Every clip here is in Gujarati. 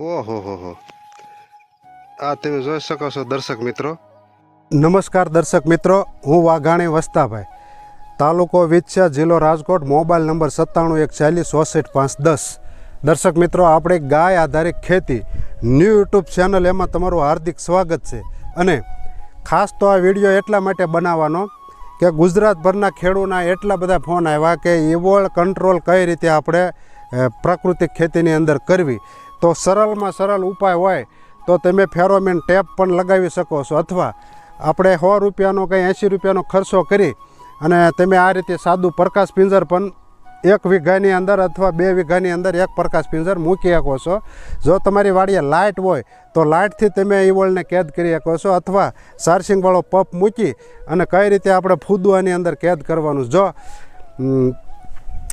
ઓહો, હો હો. આ તમે જોઈ શકો છો દર્શક મિત્રો. નમસ્કાર દર્શક મિત્રો, હું વાઘાણી વસ્તાભાઈ. તાલુકો વિચ્છા જિલ્લો રાજકોટ, મોબાઈલ નંબર સત્તાણું એક ચાલીસ ચોસઠ પાંચ દસ. દર્શક મિત્રો, આપણે ગાય આધારિત ખેતી ન્યૂ યુટ્યુબ ચેનલ એમાં તમારું હાર્દિક સ્વાગત છે. અને ખાસ તો આ વીડિયો એટલા માટે બનાવવાનો કે ગુજરાતભરના ખેડૂના એટલા બધા ફોન આવ્યા કે ઇવોળ કંટ્રોલ કઈ રીતે આપણે પ્રાકૃતિક ખેતીની અંદર કરવી. તો સરળમાં સરળ ઉપાય હોય તો તમે ફેરોમેન ટેપ પણ લગાવી શકો છો. અથવા આપણે સો રૂપિયાનો કંઈ એંસી રૂપિયાનો ખર્ચો કરી અને તમે આ રીતે સાદું પ્રકાશ પિંજર પણ એક વીઘાની અંદર અથવા બે વીઘાની અંદર એક પ્રકાશ પિંજર મૂકી શકો છો. જો તમારી વાડીએ લાઇટ હોય તો લાઇટથી તમે ઈવળને કેદ કરી શકો છો અથવા સાર્સિંગવાળો પપ મૂકી અને કઈ રીતે આપણે ફૂદવાની અંદર કેદ કરવાનું. જો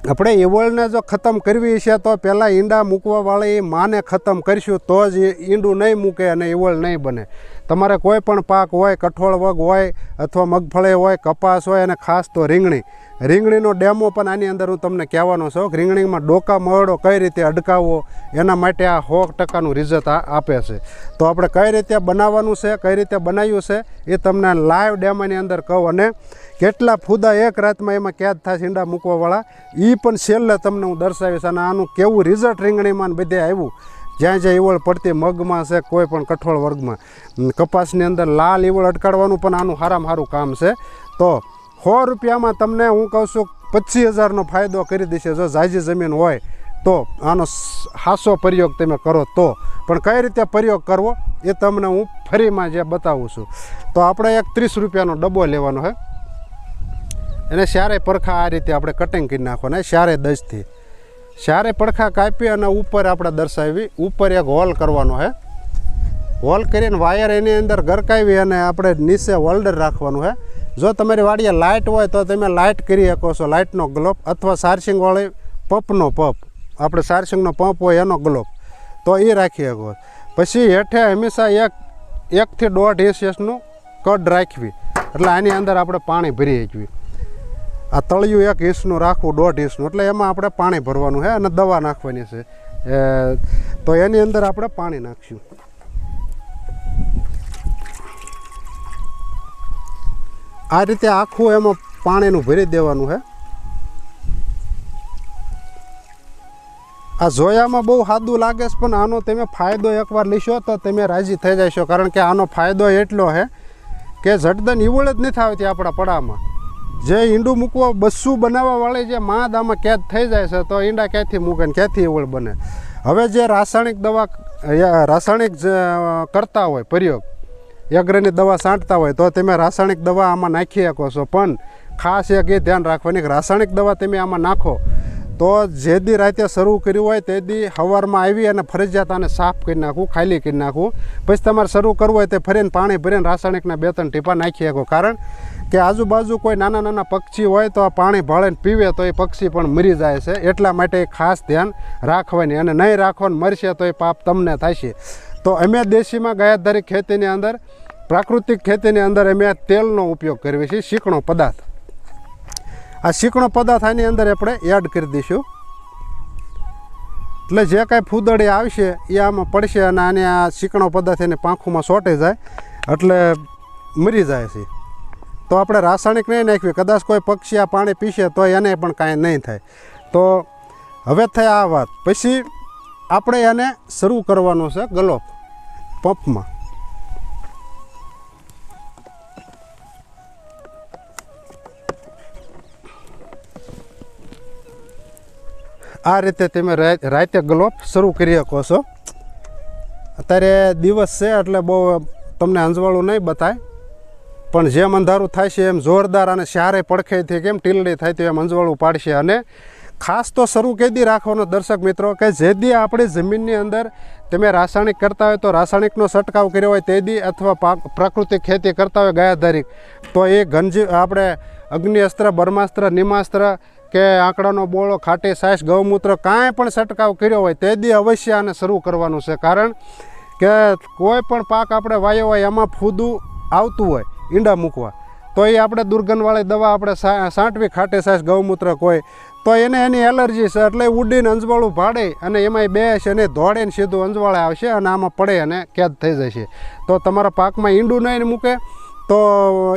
આપણે ઈવળને જો ખતમ કરવી છે, તો પહેલાં ઈંડા મૂકવાવાળી માને ખતમ કરીશું, તો જ ઈંડું નહીં મૂકે અને ઈવળ નહીં બને. તમારે કોઈ પણ પાક હોય, કઠોળ વગ હોય અથવા મગફળી હોય, કપાસ હોય અને ખાસ તો રીંગણી. રીંગણીનો ડેમો પણ આની અંદર હું તમને કહેવાનો શોખ રીંગણીમાં ડોકા મરડો કઈ રીતે અડકાવવો, એના માટે આ સો ટકાનું રિઝલ્ટ આપે છે. તો આપણે કઈ રીતે બનાવવાનું છે, કઈ રીતે બનાવ્યું છે, એ તમને લાઈવ ડેમોની અંદર કહું અને કેટલા ફૂદા એક રાતમાં એમાં કેદ થાય ઈંડા મૂકવાવાળા એ પણ છેલ્લે તમને હું દર્શાવીશ અને આનું કેવું રિઝલ્ટ રીંગણીમાં બધે આવ્યું. જ્યાં જ્યાં ઈવળ પડતી મગમાં છે, કોઈ પણ કઠોળ વર્ગમાં. કપાસની અંદર લાલ ઈવળ અટકાડવાનું પણ આનું સારામાં સારું કામ છે. તો સો રૂપિયામાં તમને હું કહું છું, પચીસ હજારનો ફાયદો કરી દેશે જો જાજી જમીન હોય તો આનો હાસો પ્રયોગ તમે કરો તો. પણ કઈ રીતે પ્રયોગ કરવો એ તમને હું ફરીમાં જે બતાવું છું. તો આપણે એક ત્રીસ રૂપિયાનો ડબ્બો લેવાનો હોય એને સારે પરખા આ રીતે આપણે કટિંગ કરી નાખવાના શારે દસથી. શારે પડખા કાપી અને ઉપર આપણે દર્શાવી, ઉપર એક હોલ કરવાનો છે. હોલ કરીને વાયર એની અંદર ગરકાવી અને આપણે નીચે હોલ્ડર રાખવાનું છે. જો તમારી વાડીએ લાઇટ હોય તો તમે લાઇટ કરી શકો છો, લાઇટનો ગ્લોપ અથવા સાર્સિંગવાળી પંપનો પંપ. આપણે સાર્સિંગનો પંપ હોય એનો ગ્લોપ તો એ રાખી શકો. પછી હેઠે હંમેશા એક, એકથી દોઢ ઇંચનું કડ રાખવી. એટલે આની અંદર આપણે પાણી ભરી શકવી આ તળિયું એક ઇંચનું રાખવું, દોઢ ઇંચનું એટલે એમાં આપણે પાણી ભરવાનું છે અને દવા નાખવાની છે. તો એની અંદર આપણે પાણી નાખશું. આ રીતે આખું એમાં પાણીનું ભરી દેવાનું છે આ જોયામાં બહુ સાદું લાગે છે, પણ આનો તમે ફાયદો એકવાર લેશો તો તમે રાજી થઈ જશો. કારણ કે આનો ફાયદો એટલો છે કે જડદન ઈવળ જ નથી આવતી આપણા પડામાં. જે ઈંડું મૂકવા, બસ્સું બનાવવાવાળી જે માદ આમાં કેદ થઈ જાય છે, તો ઈંડા ક્યાંથી મૂકે ને ક્યાંથી એવળ બને? હવે જે રાસાયણિક દવા રાસાયણિક કરતા હોય, પ્રયોગ, યગ્રની દવા છાંટતા હોય, તો તમે રાસાયણિક દવા આમાં નાખી શકો છો. પણ ખાસ એક એ ધ્યાન રાખવાની કે રાસાયણિક દવા તમે આમાં નાખો તો જે દી રાતે શરૂ કર્યું હોય તે દી સવારમાં આવી અને ફરજિયાત આને સાફ કરી નાખવું ખાલી કરી નાખવું પછી તમારે શરૂ કરવું હોય તે ફરીને પાણી ભરીને રાસાયણિકના બે ત્રણ ટીપા નાખી શકો. કારણ કે આજુબાજુ કોઈ નાના નાના પક્ષી હોય તો આ પાણી ભળેને પીવે તો એ પક્ષી પણ મરી જાય છે. એટલા માટે ખાસ ધ્યાન રાખવાની અને નહીં રાખવાનું મરશે તો એ પાપ તમને થશે. તો અમે દેશીમાં ગાયાધારી ખેતીની અંદર, પ્રાકૃતિક ખેતીની અંદર અમે તેલનો ઉપયોગ કરીએ છીએ શીકણો પદાર્થ. આ શીકણો પદાર્થ આની અંદર આપણે એડ કરી દઈશું. એટલે જે કાંઈ ફૂદડી આવશે એ આમાં પડશે અને આને આ શીકણો પદાર્થ એને પાંખોમાં સોટી જાય, એટલે મરી જાય છે. તો આપણે રાસાયણિક નહીં નાખવી કદાચ કોઈ પક્ષી આ પાણી પીશે તો એને પણ કાંઈ નહીં થાય. તો હવે થઈ આ વાત. પછી આપણે એને શરૂ કરવાનું છે ગલોપ, પંપમાં. આ રીતે તમે રાતે ગ્લોપ શરૂ કરી શકો છો. અત્યારે દિવસ છે એટલે બહુ તમને અંજવાળું નહીં બતાય. પણ જેમ અંધારું થાય છે એમ જોરદાર અને શારે પડખેથી કેમ ટીલડી થાય તો એમ અંજવાળું પાડશે. અને ખાસ તો શરૂ કેદી રાખવાનો દર્શક મિત્રો કે જે દી આપણી જમીનની અંદર તમે રાસાયણિક કરતા હોય તો રાસાયણિકનો છંટકાવ કર્યો હોય તે દી અથવા પ્રાકૃતિક ખેતી કરતા હોય ગાયાધારિક તો એ ગંજ આપણે અગ્નિ અસ્ત્ર, બ્રહ્માસ્ત્ર, નિમાસ્ત્ર કે આંકડાનો બોળો ખાટી સાસ ગૌમૂત્ર કાંઈ પણ છંટકાવ કર્યો હોય તે દી અવશ્ય આને શરૂ કરવાનું છે. કારણ કે કોઈ પણ પાક આપણે વાયો હોય, એમાં ફૂદું આવતું હોય, ઈંડા મૂકવા, તો એ આપણે દુર્ગંધવાળી દવા આપણે સાંટવી ખાટે સાસ ગૌમૂત્ર કોઈ, તો એને એની એલર્જી છે, એટલે ઉડીને અંજવાળું ભાડે અને એમાંય બે છે અને ધોળીને સીધું અંજવાળે આવશે અને આમાં પડે અને કેદ થઈ જશે. તો તમારા પાકમાં ઈંડું નહીં મૂકે તો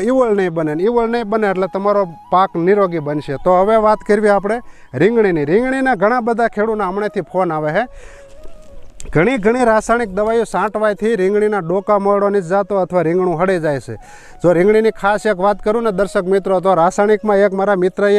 ઈવળ નહીં બને ને ઈવળ નહીં બને એટલે તમારો પાક નિરોગી બનશે. તો હવે વાત કરવી આપણે રીંગણીની. રીંગણીના ઘણા બધા ખેડૂતના હમણાંથી ફોન આવે છે ઘણી ઘણી રાસાયણિક દવાઈઓ સાંટવાથી રીંગણીના ડોકા મોરડોની જાતો અથવા રીંગણું હળી જાય છે. જો રીંગણીની ખાસ એક વાત કરું ને દર્શક મિત્રો, તો રાસાયણિકમાં એક મારા મિત્રએ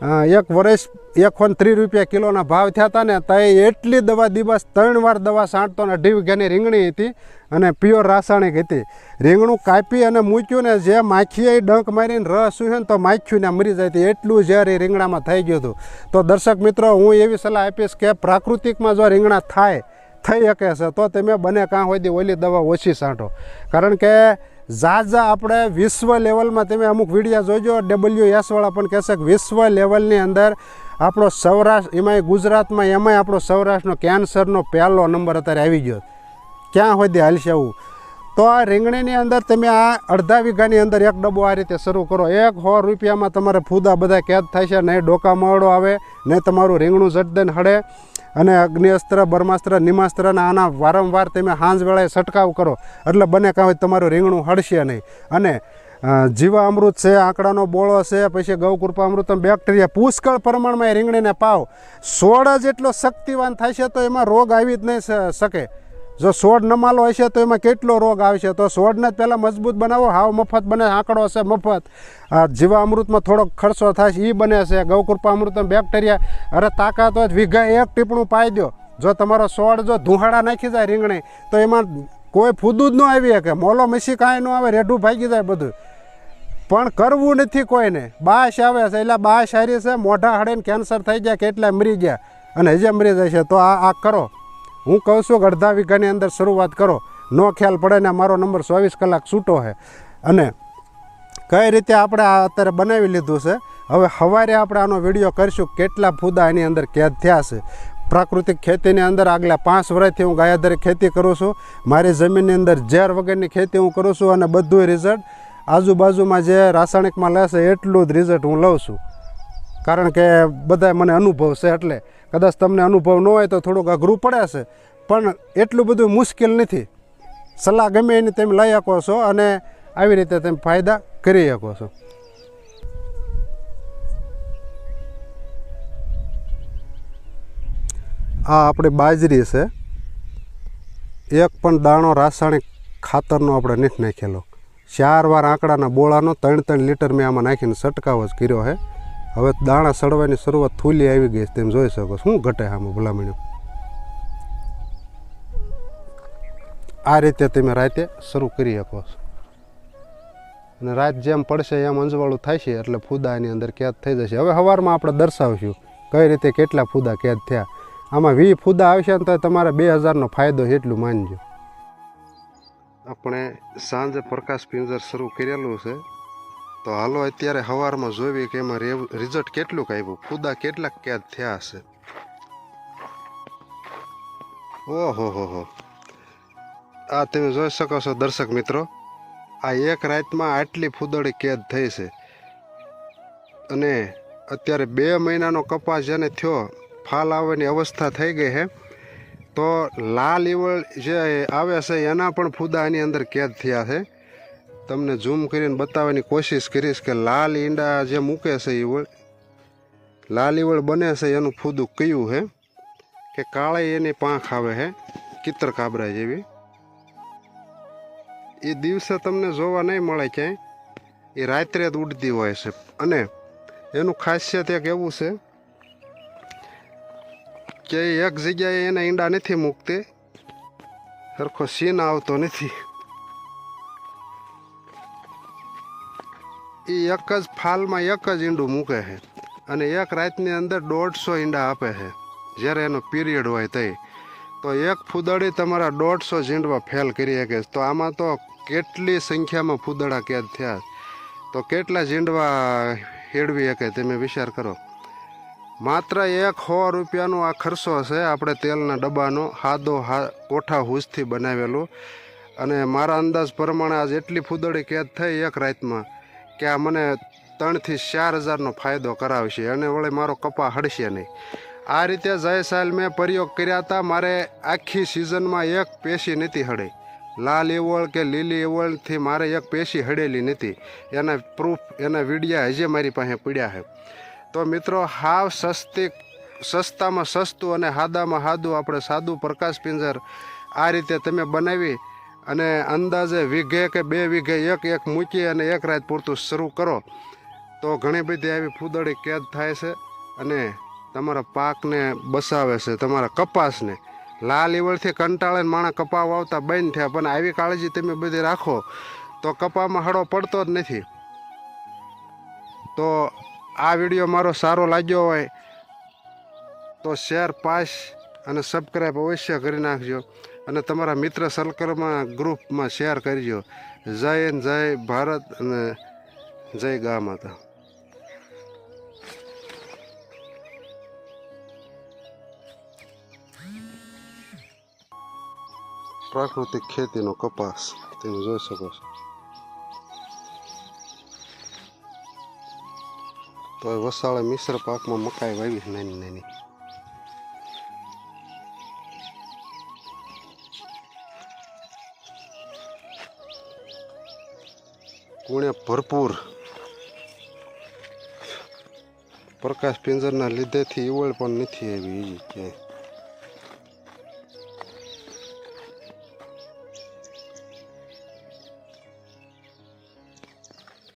એક વર્ષ એક ફોન ત્રીસ રૂપિયા કિલોના ભાવ થયા હતા ને તો એટલી દવા દિવસ ત્રણ વાર દવા સાંટતો ને અઢી વીઘાની રીંગણી હતી અને પ્યોર રાસાયણિક હતી. રીંગણું કાપી અને મૂક્યું ને, જે માખીએ ડંક મારીને રસ ઉહે ને, તો માખ્યું ને મરી જાય. હતી એટલું ઝેર એ રીંગણામાં થઈ ગયું હતું. તો દર્શક મિત્રો, હું એવી સલાહ આપીશ કે પ્રાકૃતિકમાં જો રીંગણા થાય, થઈ શકે છે, તો તમે બને કાં હોય ઓલી દવા ઓછી સાંટો. કારણ કે ઝાઝા આપણે વિશ્વ લેવલમાં તમે અમુક વિડીયા જોજો ડબલ્યુ એસવાળા પણ કહેશે કે વિશ્વ લેવલની અંદર આપણો સૌરાષ્ટ્ર, એમાંય ગુજરાતમાં, એમાંય આપણો સૌરાષ્ટ્રનો કેન્સરનો પહેલો નંબર અત્યારે આવી ગયો. ક્યાં હોય હાલશે એવું તો આ રીંગણીની અંદર તમે આ અડધા વીઘાની અંદર એક ડબ્બો આ રીતે શરૂ કરો. એક સો રૂપિયામાં તમારે ફૂદા બધા કેદ છે, નહીં ડોકા મળો આવે, નહીં તમારું રીંગણું જટદન હળે અને અગ્નિઅસ્ત્ર, બ્રહ્માસ્ત્ર, નિમાસ્ત્ર અને આના વારંવાર તમે સાંજ વેળાએ છંટકાવ કરો. એટલે બને કાં હોય તમારું રીંગણું હળશે નહીં. અને જીવા અમૃત છે, આંકડાનો બોળો છે, પછી ગૌકૃપા અમૃત બેક્ટેરિયા, પુષ્કળ પ્રમાણમાં એ રીંગણીને પાવ. સોળ જ એટલો શક્તિવાન થાય છે તો એમાં રોગ આવી જ નહીં શકે. જો સોડ નમાલો હશે તો એમાં કેટલો રોગ આવશે? તો સોડને પહેલાં મજબૂત બનાવો. હાવ મફત બને, આંકડો હશે મફત. જીવા અમૃતમાં થોડોક ખર્ચો છે એ બને છે. ગૌકૃપા અમૃતમાં બેક્ટેરિયા. અરે તાકાત હોય વીઘા એક ટીપણું પાઈ દો. જો તમારો સોડ જો ધુહાડા નાખી જાય રીંગણી, તો એમાં કોઈ ફૂદું જ ન આવી શકે. મોલો મસી કાંઈ ન આવે, રેઢું ભાગી જાય બધું. પણ કરવું નથી કોઈને. બાશ આવે છે. એટલે બાશ હારી છે, મોઢા હળીને કેન્સર થઈ ગયા કેટલા મરી ગયા. અને હજે મરી જાય છે તો આ આ કરો. હું કહું છું કે અડધા વીઘાની અંદર શરૂઆત કરો. નો ખ્યાલ પડે ને મારો નંબર ચોવીસ કલાક છૂટો છે અને કઈ રીતે આપણે આ અત્યારે બનાવી લીધું છે? હવે સવારે આપણે આનો વીડિયો કરીશું કેટલા ફૂદા એની અંદર કેદ થયા છે. પ્રાકૃતિક ખેતીની અંદર આગલા પાંચ વર્ષથી હું ગાયાધારી ખેતી કરું છું. મારી જમીનની અંદર ઝેર વગરની ખેતી હું કરું છું અને બધું રિઝલ્ટ આજુબાજુમાં જે રાસાયણિકમાં લેશે એટલું જ રિઝલ્ટ હું લઉં છું. કારણ કે બધા મને અનુભવ છે એટલે કદાચ તમને અનુભવ ન હોય તો થોડુંક અઘરું પડે છે. પણ એટલું બધું મુશ્કેલ નથી. સલાહ ગમે એની તમે લઈ શકો છો અને આવી રીતે તમે ફાયદા કરી શકો છો. આ આપણી બાજરી છે. એક પણ દાણો રાસાયણિક ખાતરનો આપણે નથી નાખેલો. ચાર વાર આંકડાના બોળાનો ત્રણ ત્રણ લીટર મેં આમાં નાખીને છંટકાવ જ કર્યો છે. હવે દાણા સડવાની શરૂઆત થૂલી આવી ગઈ તેમ જોઈ શકો. શું ઘટે આમાં ભલામણ? આ રીતે તમે રાતે શરૂ કરી શકો છો. અને રાત જેમ પડશે એમ અંજવાળું થાય છે, એટલે ફૂદા અંદર કેદ થઈ જશે. હવે સવારમાં આપણે દર્શાવશું કઈ રીતે કેટલા ફૂદા કેદ થયા. આમાં વી ફૂદા આવશે ને તો તમારે બે હજારનો ફાયદો એટલું માનજો. આપણે સાંજે પ્રકાશ પિંજર શરૂ કરેલું છે. તો હાલો અત્યારે સવારમાં જોઈએ કે એમાં રિઝલ્ટ કેટલુંક આવ્યું ફૂદા કેટલાક કેદ થયા હશે? ઓહો, હો હો. આ તમે જોઈ શકો છો દર્શક મિત્રો, આ એક રાતમાં આટલી ફૂદડી કેદ થઈ છે. અને અત્યારે બે મહિનાનો કપાસ જેને થયો, ફાલ આવવાની અવસ્થા થઈ ગઈ છે. તો લાલ ઈવળ જે આવે છે, એના પણ ફૂદા એની અંદર કેદ થયા છે. તમને ઝૂમ કરીને બતાવવાની કોશિશ કરીશ કે લાલ ઈંડા જે મૂકે છે ઈવળ લાલ ઈવળ બને છે એનું ફૂદું કયું છે કે કાળે એની પાંખ આવે છે કિતર કાબરા જેવી. એ દિવસે તમને જોવા નહીં મળે ક્યાંય. એ રાત્રે જ ઉડતી હોય છે. અને એનું ખાસિયત એક એવું છે કે એક જગ્યાએ એના ઈંડા નથી મૂકતી. સરખો સીન આવતો નથી. એ એક જ ફાલમાં એક જ ઈંડું મૂકે છે. અને એક રાતની અંદર દોઢસો ઈંડા આપે છે. જ્યારે એનો પીરિયડ હોય તે તો એક ફૂદડી તમારા દોઢસો ઝીંડવા ફેલ કરી શકે તો આમાં તો કેટલી સંખ્યામાં ફૂદડા કેદ થયા? તો કેટલા ઝીંડવા હેડવી શકે તમે વિચાર કરો. માત્ર એક સો રૂપિયાનો આ ખર્ચો છે આપણે તેલના ડબ્બાનો. હાદો હા, કોઠા હૂસથી બનાવેલું. અને મારા અંદાજ પ્રમાણે આજ એટલી ફૂદડી કેદ થઈ એક રાતમાં. કે આ મને ત્રણથી ચાર હજારનો ફાયદો કરાવશે અને વળી મારો કપા હડશે નહીં. આ રીતે જય સાલ મેં પ્રયોગ કર્યા હતા, મારે આખી સિઝનમાં એક પેશી નથી હડે લાલ એવળ કે લીલી એવળથી મારે એક પેશી હડેલી નથી. એના પ્રૂફ એના વિડીયા હજી મારી પાસે પડ્યા છે. તો મિત્રો, હાવ સસ્તી, સસ્તામાં સસ્તું અને હાદામાં હાદું આપણે સાદું પ્રકાશ પિંજર આ રીતે તમે બનાવી અને અંદાજે વીઘે કે બે વીઘે એક એક મૂકી અને એક રાત પૂરતું શરૂ કરો, તો ઘણી બધી આવી ફૂદડી કેદ થાય છે અને તમારા પાકને બસાવે છે, તમારા કપાસને. લાલ ઈવળથી કંટાળે ને માણસ કપા વાવતા બંધ થયા, પણ આવી કાળજી તમે બધી રાખો, તો કપામાં હળો પડતો જ નથી. તો આ વીડિયો મારો સારો લાગ્યો હોય, તો શેર, પાસ અને સબસ્ક્રાઈબ અવશ્ય કરી નાખજો. અને તમારા મિત્ર સર્કલમાં, ગ્રુપમાં શેર કરજો. જય એન જય ભારત અને જય ગા માતા. પ્રાકૃતિક ખેતીનો કપાસ, તમે જોઈ શકો છો. તો વસાળે મિશ્ર પાકમાં મકાઈ વાવી નાની નાની ગુણે ભરપૂર. પ્રકાશ પિંજરના લીધેથી ઈવળ પણ નથી આવી ક્યાંય.